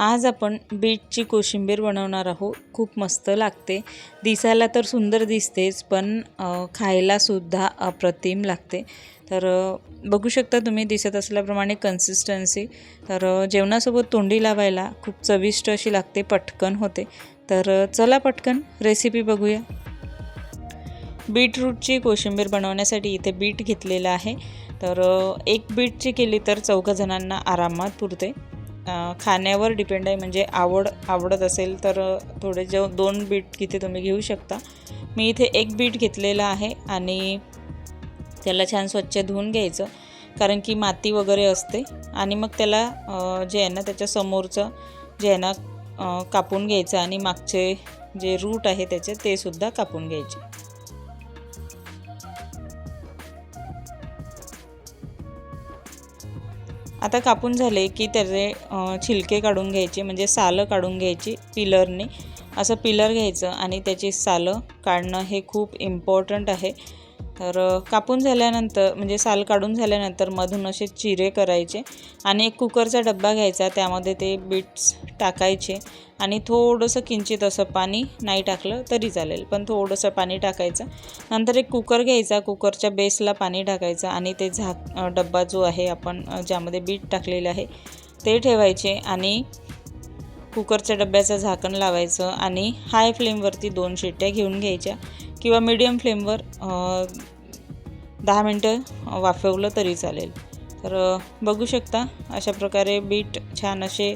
आज आपण बीटची कोशिंबीर बनवणार आहोत. खूप मस्त लागते. दिसायला तर सुंदर दिसतेच पण खायलासुद्धा अप्रतिम लागते. तर बघू शकता तुम्ही दिसत असल्याप्रमाणे कन्सिस्टन्सी तर जेवणासोबत तोंडी लावायला खूप चविष्ट अशी लागते पटकन होते. तर चला पटकन रेसिपी बघूया. बीटरूटची कोशिंबीर बनवण्यासाठी इथे बीट घेतलेलं आहे. तर एक बीटची केली तर चौघा जणांना आरामात पुरते. खाण्यावर डिपेंड आहे. म्हणजे आवड आवडत असेल तर थोडे जे दोन बीट किती तुम्ही घेऊ शकता. मी इथे एक बीट घेतलेला आहे आणि त्याला छान स्वच्छ धुवून घ्यायचं. कारण की माती वगैरे असते आणि मग त्याला जे आहे ना त्याच्या समोरचं जे आहे ना कापून घ्यायचं आणि मागचे जे रूट आहे त्याचे ते सुद्धा कापून घ्यायचे. आता कापून झाले की त्याचे छिलके काढून घ्यायचे म्हणजे सालं काढून घ्यायची पिलरने. असं पिलर घ्यायचं आणि त्याची सालं काढणं हे खूप इम्पॉर्टंट आहे. तर कापून झाल्यानंतर म्हणजे साल काढून झाल्यानंतर मधून असे चिरे करायचे आणि एक कुकरचा डब्बा घ्यायचा त्यामध्ये ते बीट्स टाकायचे आणि थोडंसं किंचित असं पाणी नाही टाकलं तरी चालेल पण थोडंसं पाणी टाकायचं. नंतर एक कुकर घ्यायचा कुकरच्या बेसला पाणी टाकायचं आणि ते झाक डब्बा जो आहे आपण ज्यामध्ये बीट टाकलेलं आहे ते ठेवायचे आणि कुकरच्या डब्याचं झाकण लावायचं आणि हाय फ्लेमवरती दोन शिट्ट्या घेऊन घ्यायच्या. किंवा मीडियम फ्लेमवर दहा मिनटं वाफवलं तरी चालेल. तर बघू शकता अशा प्रकारे बीट छान असे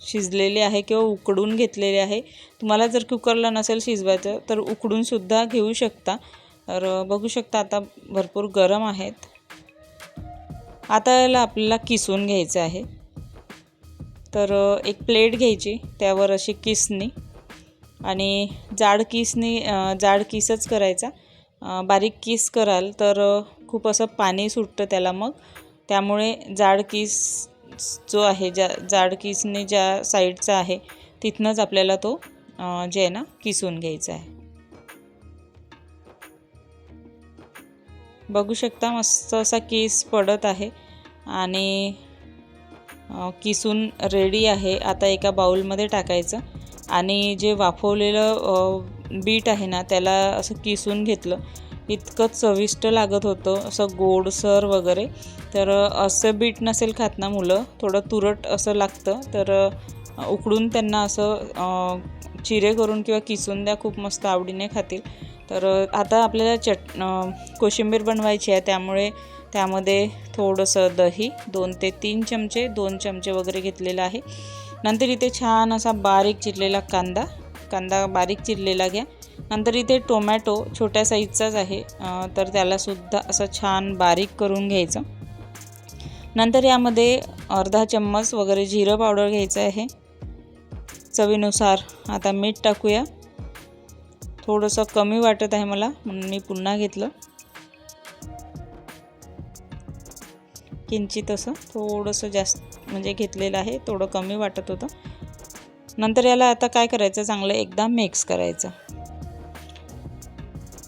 शिजलेले आहे किंवा उकडून घेतलेले आहे. तुम्हाला जर कुकरला नसेल शिजवायचं तर उकडूनसुद्धा घेऊ शकता. तर बघू शकता आता भरपूर गरम आहेत. आता याला आपल्याला किसून घ्यायचं आहे. तर एक प्लेट घ्यायची त्यावर अशी किसनी आणि जाड किसनी जाड किसच करायचा. बारीक किस कराल तर खूप असं पाणी सुटतं त्याला मग. त्यामुळे जाड किस जो आहे ज्या जाड किसने ज्या साईडचा आहे तिथनंच आपल्याला तो जे आहे ना किसून घ्यायचा आहे. बघू शकता मस्त असा केस पडत आहे आणि किसून रेडी आहे. आता एका बाउलमध्ये टाकायचं. आणि जे वाफवलेलं बीट आहे ना त्याला असं किसून घेतलं. इतकं चविष्ट लागत होतं असं गोडसर वगैरे. तर असं बीट नसेल खात ना मुलं थोडं तुरट असं लागतं. तर उकडून त्यांना असं चिरे करून किंवा किसून द्या खूप मस्त आवडीने खातील. तर आता आपल्याला चट कोशिंबीर बनवायची आहे त्यामुळे त्यामध्ये थोडंसं दही दोन ते तीन चमचे दोन चमचे वगैरे घेतलेलं आहे. नंतर इथे छान असा बारीक चिरलेला कांदा कांदा बारीक चिरलेला घ्या. नंतर इथे टोमॅटो छोट्या साईजचाच आहे. तर त्यालासुद्धा असं छान बारीक करून घ्यायचं. नंतर यामध्ये अर्धा चम्मच वगैरे जिरं पावडर घ्यायचं आहे. चवीनुसार आता मीठ टाकूया. थोडंसं कमी वाटत आहे मला म्हणून मी पुन्हा घेतलं. किंचित असं थोडंसं जास्त म्हणजे घेतलेलं आहे थोडं कमी वाटत होतं. नंतर याला आता काय करायचं? चांगलं एकदा मिक्स करायचं.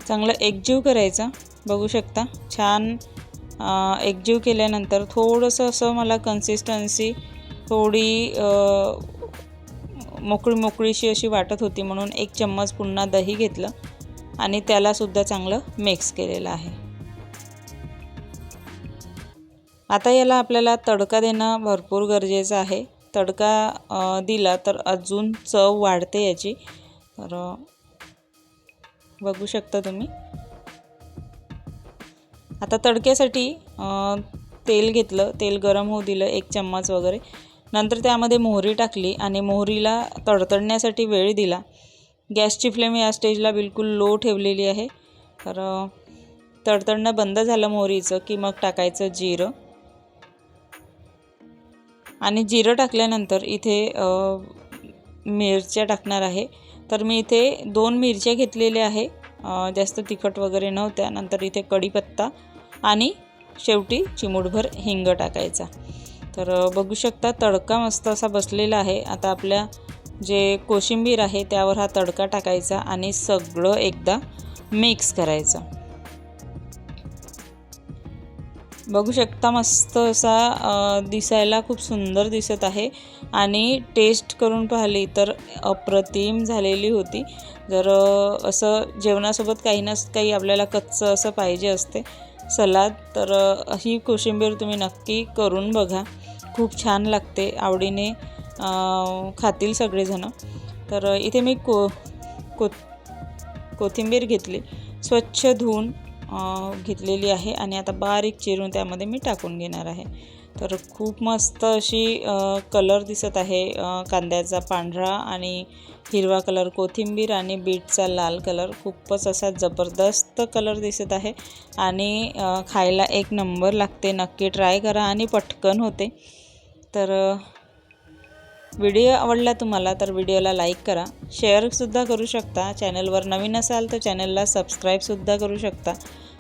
चांगलं एकजीव करायचं. बघू शकता. छान एकजीव केल्यानंतर थोडंसं असं मला कन्सिस्टन्सी थोडी मोकळी मोकळीशी अशी वाटत होती म्हणून एक चम्मच पुन्हा दही घेतलं आणि त्यालासुद्धा चांगलं मिक्स केलेलं आहे. आता याला आपल्याला तडका देणं भरपूर गरजेचं आहे. तडका दिला तर अजून चव वाढते याची. तर बघू शकता तुम्ही. आता तडक्यासाठी तेल घेतलं. तेल गरम होऊ दिलं एक चम्मच वगैरे. नंतर त्यामध्ये मोहरी टाकली आणि मोहरीला तडतडण्यासाठी वेळ दिला. गॅसची फ्लेम या स्टेजला बिलकुल लो ठेवलेली आहे. तर तडतडणं बंद झालं मोहरीचं की मग टाकायचं जिरं. आणि जिरं टाकल्यानंतर इथे मिरच्या टाकणार आहे. तर मी इथे दोन मिरच्या घेतलेल्या आहे. जास्त तिखट वगैरे नव्हत्या. नंतर इथे कढीपत्ता आणि शेवटी चिमूटभर हिंग टाकायचा. तर बघू शकता तडका मस्त असा बसलेला आहे. आता आपल्या जे कोशिंबीर आहे त्यावर हा तडका टाकायचा आणि सगळं एकदा मिक्स करायचं. बघू शकता मस्त असा दिसायला खूप सुंदर दिसत आहे. आणि टेस्ट करून पाहिली तर अप्रतिम झालेली होती. जर असं जेवणासोबत काही ना काही आपल्याला कच्चं असं पाहिजे असते सलाद तर ही कोशिंबीर तुम्ही नक्की करून बघा. खूप छान लागते आवडीने खातील सगळेजणं. तर इथे मी को को कोथिंबीर घेतली. स्वच्छ धुवून घेतलेली आहे आणि आता बारीक चिरून त्यामध्ये मी टाकून घेणार आहे. तर खूप मस्त अशी कलर दिसत आहे कांद्याचा पांढरा आणि हिरवा कलर कोथिंबीर आणि बीटचा लाल कलर. खूपच असा जबरदस्त कलर दिसत आहे आणि खायला एक नंबर लागते. नक्की ट्राय करा आणि पटकन होते. तर व्हिडिओ आवडला तुम्हाला तर व्हिडिओला लाईक करा. शेअरसुद्धा करू शकता. चॅनलवर नवीन असाल तर चॅनलला सबस्क्राईबसुद्धा करू शकता.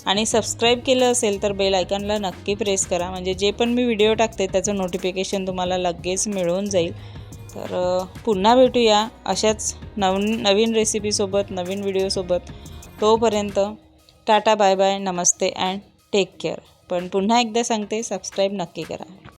आणि सबस्क्राईब केलं असेल तर बेल आयकॉनला नक्की प्रेस करा. म्हणजे जे पण मी व्हिडिओ टाकते त्याचं नोटिफिकेशन तुम्हाला लगेच मिळून जाईल. तर पुन्हा भेटूया अशाच नवीन नवीन रेसिपीसोबत नवीन व्हिडिओसोबत तोपर्यंत tata bye bye namaste and take care पण पुन्हा एकदा सांगते सबस्क्राईब नक्की करा.